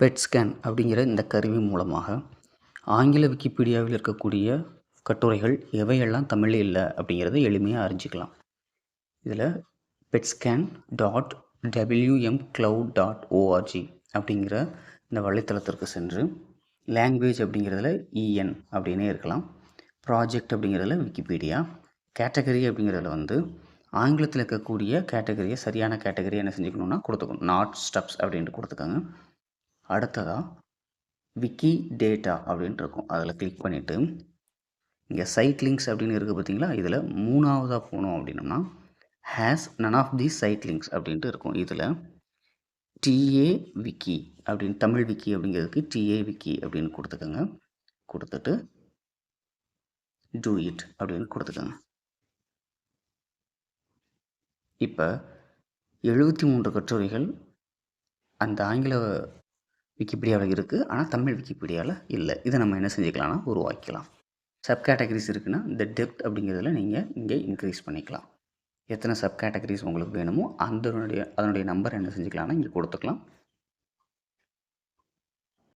Bed scan அப்படிங்கிற இந்த கருவி மூலமாக ஆங்கில விக்கிபீடியாவில் இருக்கக்கூடிய கட்டுரைகள் எவையெல்லாம் தமிழில் இல்லை அப்படிங்கிறத எளிமையாக அறிஞ்சிக்கலாம். இதில் petscan dot W M cloud dot O R G அப்படிங்கிற இந்த வலைத்தளத்திற்கு சென்று லாங்குவேஜ் அப்படிங்கிறதுல இஎன் அப்படின்னே இருக்கலாம். ப்ராஜெக்ட் அப்படிங்கிறதுல விக்கிபீடியா கேட்டகரி அப்படிங்கிறதுல வந்து ஆங்கிலத்தில் இருக்கக்கூடிய கேட்டகரியை சரியான கேட்டகரியை என்ன செஞ்சுக்கணுன்னா கொடுத்துக்கணும். நாட் ஸ்டெப்ஸ் அப்படின்ட்டு கொடுத்துக்கோங்க. அடுத்ததாக விக்கி டேட்டா அப்படின்ட்டு இருக்கும். அதில் கிளிக் பண்ணிவிட்டு இங்கே சைட் லிங்க்ஸ் அப்படின்னு இருக்குது பார்த்தீங்களா? இதில் மூணாவதாக போனோம் அப்படின்னம்னா has none of the site links அப்படின்ட்டு இருக்கும். இதில் டிஏ விக்கி அப்படின்னு தமிழ் விக்கி அப்படிங்கிறதுக்கு டிஏ விக்கி அப்படின்னு கொடுத்துக்கோங்க. கொடுத்துட்டு டூ இட் அப்படின்னு கொடுத்துக்கோங்க. இப்போ எழுபத்தி மூன்று கட்டுரைகள் அந்த ஆங்கில விக்கிபீடியாவில் இருக்குது ஆனால் தமிழ் விக்கிபீடியாவில் இல்லை. இதை நம்ம என்ன செஞ்சுக்கலாம்னா உருவாக்கலாம் சப் கேட்டகரிஸ் இருக்குன்னா இந்த டெப்த் அப்படிங்கிறதுல நீங்கள் இங்கே இன்க்ரீஸ் பண்ணிக்கலாம். எத்தனை சப் கேட்டகரிஸ் உங்களுக்கு வேணுமோ அந்த அதனுடைய நம்பர் என்ன செஞ்சுக்கலாம்னா இங்கே கொடுத்துக்கலாம்.